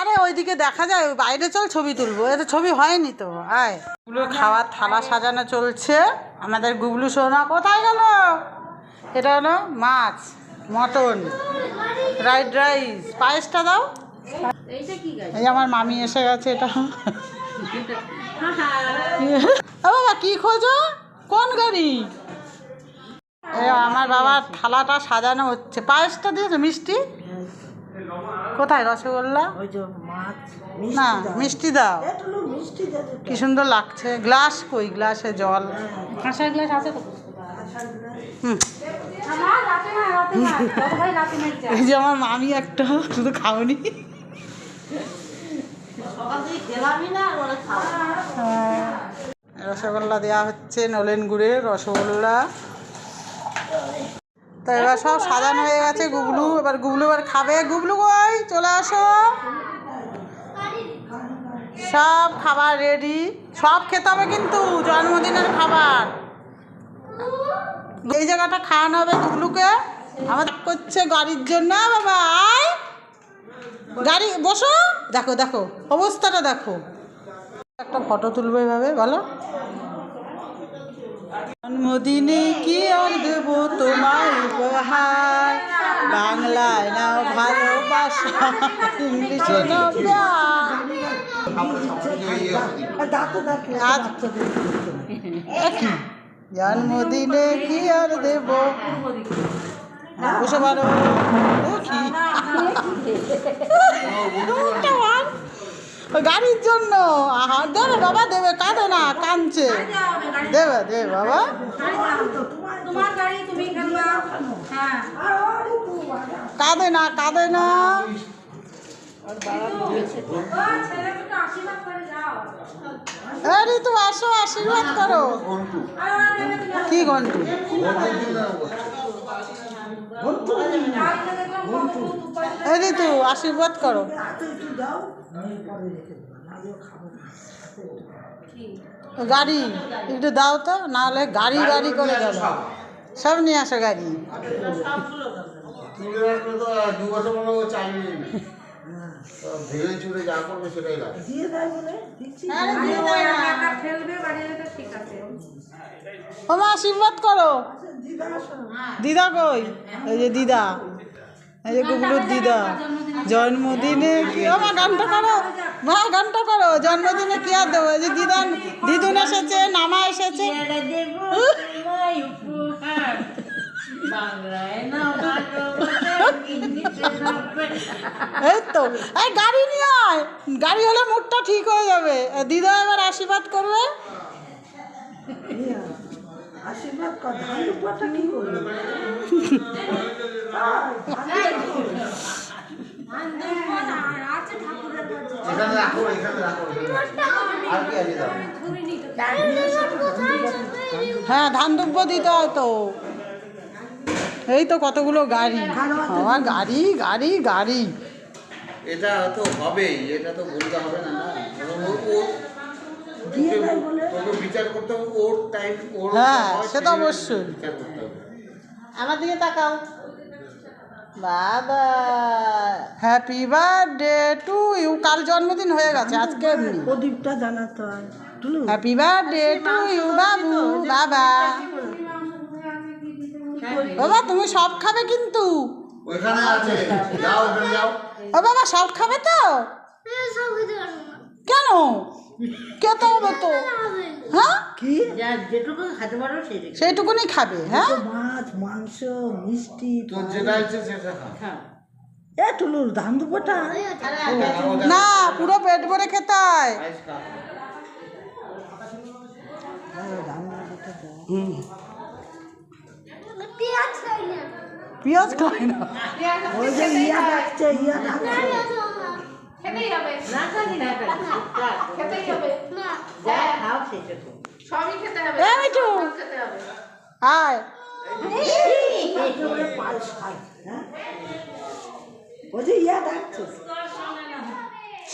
আরে ওইদিকে দেখা যায় ওই বাইরে চল ছবি তুলবো। এটা ছবি হয়নি তো আয়। গুলো খাওয়ার থালা সাজানো চলছে। আমাদের গুবলু সোনা কোথায় গেল? এটা হলো মাছ মটন ফ্রাইড রাইস। পায়েসটা দাও। এই আমার মামি এসে গেছে এটা। ও বাবা কি খোঁজো? কোন গাড়ি? এই আমার বাবার থালাটা সাজানো হচ্ছে। পায়েসটা দিয়েছ মিষ্টি? কোথায়? রসগোল্লা? মাছ না মিষ্টি দাও। কি সুন্দর লাগছে। গ্লাস কই? গ্লাসে জল। কাঁসার গ্লাস আছে তো? হুম। আমার রাতে না রাতে না। বড় ভাই রাতে না যা এই যে আমার মামি একটা শুধু খাওনি। হ্যাঁ, রসগোল্লা দেওয়া হচ্ছে নলেন গুড়ের রসগোল্লা। তো এবার সব সাজানো হয়ে গেছে গুবলু এবার গুবলু এবার খাবে। গুবলু কই? চলে আসো। সব খাবার রেডি সব খেতে হবে কিন্তু, জন্মদিনের খাবার। এই জায়গাটা খাওয়ানো হবে গুবলুকে আমার করছে গাড়ির জন্য, বাবা, আয়। গাড়ি, বসো। দেখো দেখো, অবস্থাটা দেখো। একটা ফটো তুলবো এভাবে, বলো। জন্মদিনে কি আর দেব তোমায় উপহার? বাংলায় নাও ভালোবাসা, ইংলিশে নাও জন্মদিনে কি আর দেব? বসে পারো গাড়ির জন্য। আহা দেবে বাবা দেবে কাঁদে না কাঁদছে। দেবে দেবে বাবা। হ্যাঁ। কাঁদে না কাঁদে না। আরে তো আসো আশীর্বাদ করো। কি ঘন্টু? এই ঋতু আশীর্বাদ করো। গাড়ি একটু দাও তো নাহলে গাড়ি গাড়ি করে গেল। সব। নিয়ে আসো গাড়ি। ও মা আশীর্বাদ করো। দিদা কই? ওই যে দিদা। এই যে দিদা জন্মদিনে কি গানটা করো মা গানটা করো জন্মদিনে কি আর দেবো? যে দিদা দিদুন এসেছে নামা এসেছে। এই তো। এই গাড়ি নিয়ে আয়। গাড়ি হলে মুডটা ঠিক হয়ে যাবে। দিদা এবার আশীর্বাদ করবে। আশীর্বাদ কর। ধান দুপুরটা কি রাখো এখানে রাখো আর কি আছে দাও হ্যাঁ ধান দুব্য দিতে হয় তো। এই তো কতগুলো গাড়ি। আমার গাড়ি গাড়ি গাড়ি। এটা তো হবেই এটা তো বলতে হবে না বিচার করতে হবে ওর টাইম ওর হ্যাঁ, সে তো অবশ্যই। আমার দিকে তাকাও। বাবা। হ্যাপি বার্থডে টু ইউ কাল জন্মদিন হয়ে গেছে আজকে এমনি। প্রদীপটা জানাতে হয় হ্যাপি বার্থডে টু ইউ বাবু বাবা। বাবা তুমি সব খাবে কিন্তু। ওইখানে আছে। যাও যাও। ও বাবা সব খাবে তো? কেন? খেতে হবে তো। হ্যাঁ? কি? যেটুকু খেতে পারো সেটুকু সেইটুকুনি খাবে হ্যাঁ? মাছ মাংস মিষ্টি তোর যেটা ইচ্ছে সেটা খা এ টুলুর ধান দুপুরটা না পুরো পেট ভরে খেতে হয়। আইস খা। ধান দুপুরটা দাও পেঁয়াজ খায় না? ওই যে ইয়া ডাকছে ইয়া ডাকছে আয়। হ্যাঁ ইয়া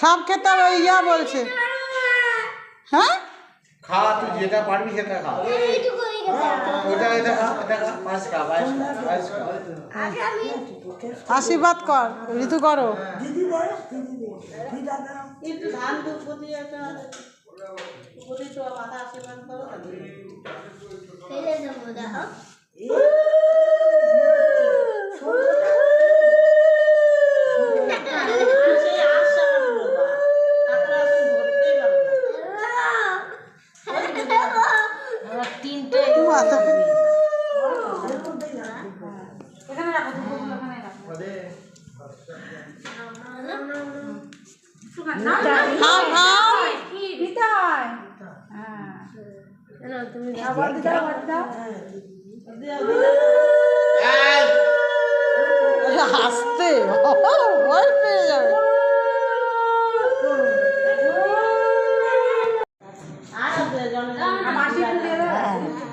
সব খেতে হবে ওই ইয়া বলছে। হ্যাঁ? খা তুই যেটা পারবি সেটা খা। ওটা এটা খা এটা খা পাঁচ খা খা আশীর্বাদ কর ঋতু করো। দিদি দেয় দিদি দেয় একটু ধান দুধ একটা প্রতি তো মাথা আশীর্বাদ করো। হ্যাঁ আবার দিদা আবার দিদা হাসতে? ভয় পেয়ে যাবে।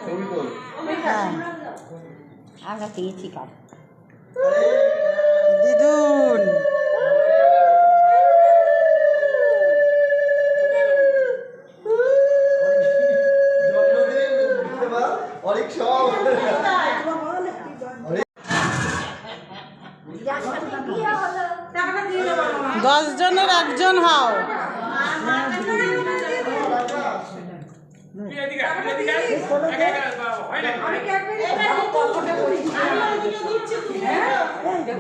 ছবি তোল আমরা পেয়েছি কার দিদুন অনেক সব টাকাটা দিয়ে দেবো আমার দশ জনের একজন হও। আমি ক্যাডবেরি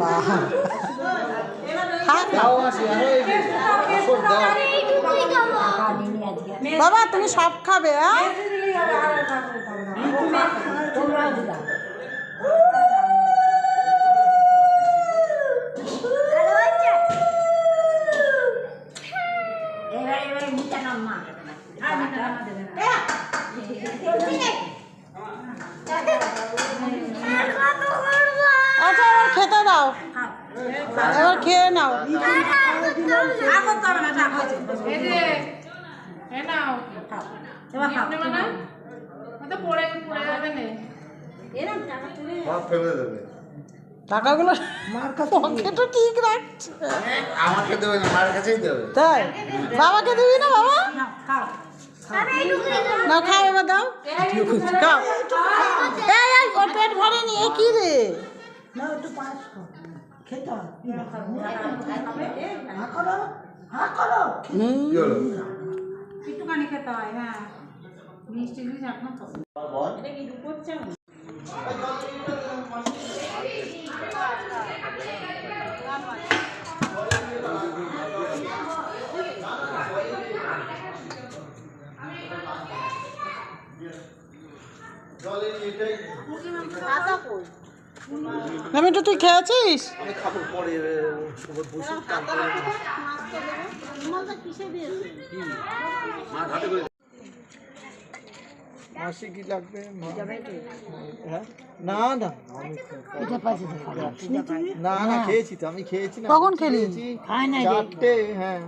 বাহ থাক না। দাও আসি আরও এই যে সব দাও বাবা তুমি সব খাবে হ্যাঁ দিলেই হবে আর কাউকে খাব না। তোমরাও দিলাম এবার এবার মিটা নাম মা আর মিটা নামা দেবে না। আচ্ছা এবার খেতে দাও এবার খেয়ে নাও না, খাও নেবে না? ও তো পড়ে পড়ে যাবে নে। সব ফেলে দেবে টাকাগুলো ঠিক রাখছে। আমাকে দেবে মার কাছেই দেবে তাই? বাবাকে দিবি না বাবা? খাও না খাও এবার দাও। খাও। এই পেট ভরেনি এ কি রে? খাও। খেতে হয় হা করো হা করো কি একটুখানি খেতে হয়, হ্যাঁ। মিষ্টি জিনিস এখন তো। বল জলের এটাই নামিটা তুই খেয়েছিস আমি খাব পরে বসে তারপরে মাসি কি লাগবে? হ্যাঁ? না না। খেয়েছি তো আমি খেয়েছি না। কখন খেলি? চারটে হ্যাঁ।